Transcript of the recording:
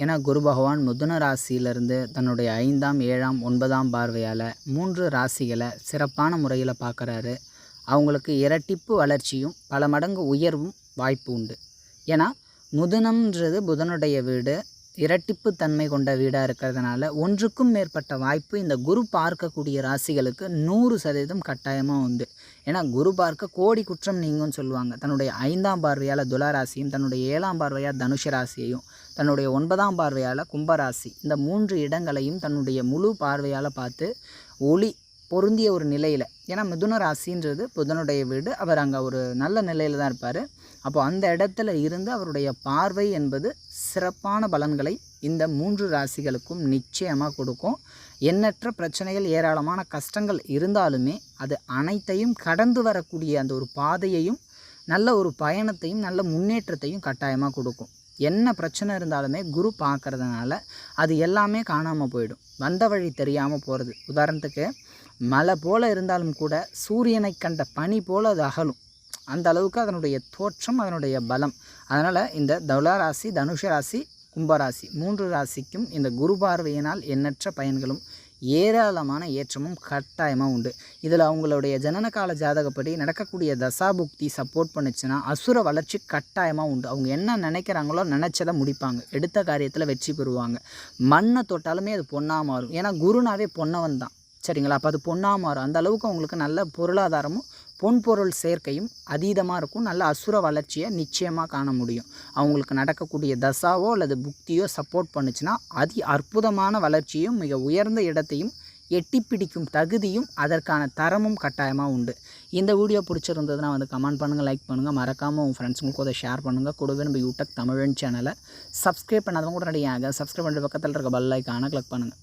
ஏன்னா குரு பகவான் மிதுன ராசியிலிருந்து தன்னுடைய ஐந்தாம் ஏழாம் ஒன்பதாம் பார்வையால் மூன்று ராசிகளை சிறப்பான முறையில் பார்க்குறாரு அவங்களுக்கு இரட்டிப்பு வளர்ச்சியும் பல மடங்கு உயர்வும் வாய்ப்பு உண்டு. ஏன்னா முதுனம்ன்றது புதனுடைய வீடு. இரட்டிப்பு தன்மை கொண்ட வீடாக இருக்கிறதுனால ஒன்றுக்கும் மேற்பட்ட வாய்ப்பு இந்த குரு பார்க்கக்கூடிய ராசிகளுக்கு நூறு சதவீதம் கட்டாயமாக உண்டு. ஏன்னா குரு பார்க்க கோடி குற்றம் நீங்கும்னு சொல்லுவாங்க. தன்னுடைய ஐந்தாம் பார்வையால் துளராசியும் தன்னுடைய ஏழாம் பார்வையால் தனுஷ ராசியையும் தன்னுடைய ஒன்பதாம் பார்வையால் கும்பராசி இந்த மூன்று இடங்களையும் தன்னுடைய முழு பார்வையால் பார்த்து ஒளி பொருந்திய ஒரு நிலையில். ஏன்னா மிதுன ராசின்றது புதனுடைய வீடு. அவர் அங்கே ஒரு நல்ல நிலையில் தான் இருப்பார். அப்போ அந்த இடத்துல இருந்து அவருடைய பார்வை என்பது சிறப்பான பலன்களை இந்த மூன்று ராசிகளுக்கும் நிச்சயமாக கொடுக்கும். எண்ணற்ற பிரச்சனைகள் ஏராளமான கஷ்டங்கள் இருந்தாலுமே அது அனைத்தையும் கடந்து வரக்கூடிய அந்த ஒரு பாதையையும் நல்ல ஒரு பயணத்தையும் நல்ல முன்னேற்றத்தையும் கட்டாயமாக கொடுக்கும். என்ன பிரச்சனை இருந்தாலுமே குரு பார்க்குறதுனால அது எல்லாமே காணாமல் போயிடும். வந்த வழி தெரியாமல் போகிறது உதாரணத்துக்கு மலை போல் இருந்தாலும் கூட சூரியனை கண்ட பனி போல் அது அகலும். அந்த அளவுக்கு அதனுடைய தோற்றம் அதனுடைய பலம். அதனால் இந்த தௌலா ராசி தனுஷ ராசி கும்பராசி மூன்று ராசிக்கும் இந்த குரு பார்வையினால் எண்ணற்ற பயன்களும் ஏராளமான ஏற்றமும் கட்டாயமாக உண்டு. இதில் அவங்களுடைய ஜனனகால ஜாதகப்படி நடக்கக்கூடிய தசாபுக்தி சப்போர்ட் பண்ணுச்சுன்னா அசுர வளர்ச்சி கட்டாயமாக உண்டு. அவங்க என்ன நினைக்கிறாங்களோ நினச்சதை முடிப்பாங்க. எடுத்த காரியத்தில் வெற்றி பெறுவாங்க. மண்ணை தொட்டாலுமே அது பொண்ணாக மாறும். ஏன்னா குருனாவே பொன்னவன் தான். சரிங்களா? அப்போ அது பொண்ணாக மாறும். அந்த அளவுக்கு அவங்களுக்கு நல்ல பொருளாதாரமும் பொன் பொருள் சேர்க்கையும் அதீதமாக இருக்கும். நல்ல அசுர வளர்ச்சியை நிச்சயமாக காண முடியும். அவங்களுக்கு நடக்கக்கூடிய தசாவோ அல்லது புக்தியோ சப்போர்ட் பண்ணுச்சுன்னா அதி அற்புதமான வளர்ச்சியும் மிக உயர்ந்த இடத்தையும் எட்டி பிடிக்கும் தகுதியும் அதற்கான தரமும் கட்டாயமாக உண்டு. இந்த வீடியோ பிடிச்சிருந்ததுன்னா வந்து கமெண்ட் பண்ணுங்கள் லைக் பண்ணுங்கள் மறக்காமல் உங்கள் ஃப்ரெண்ட்ஸுங்களுக்கு அதை ஷேர் பண்ணுங்கள் கூடவே நம்ம யூடியூப் தமிழன் சேனலை சப்ஸ்கிரைப் பண்ணாதவங்க கூட சப்ஸ்கிரைப் பண்ணுற பக்கத்தில் இருக்க பெல் ஐக்கானை கிளிக் பண்ணுங்கள்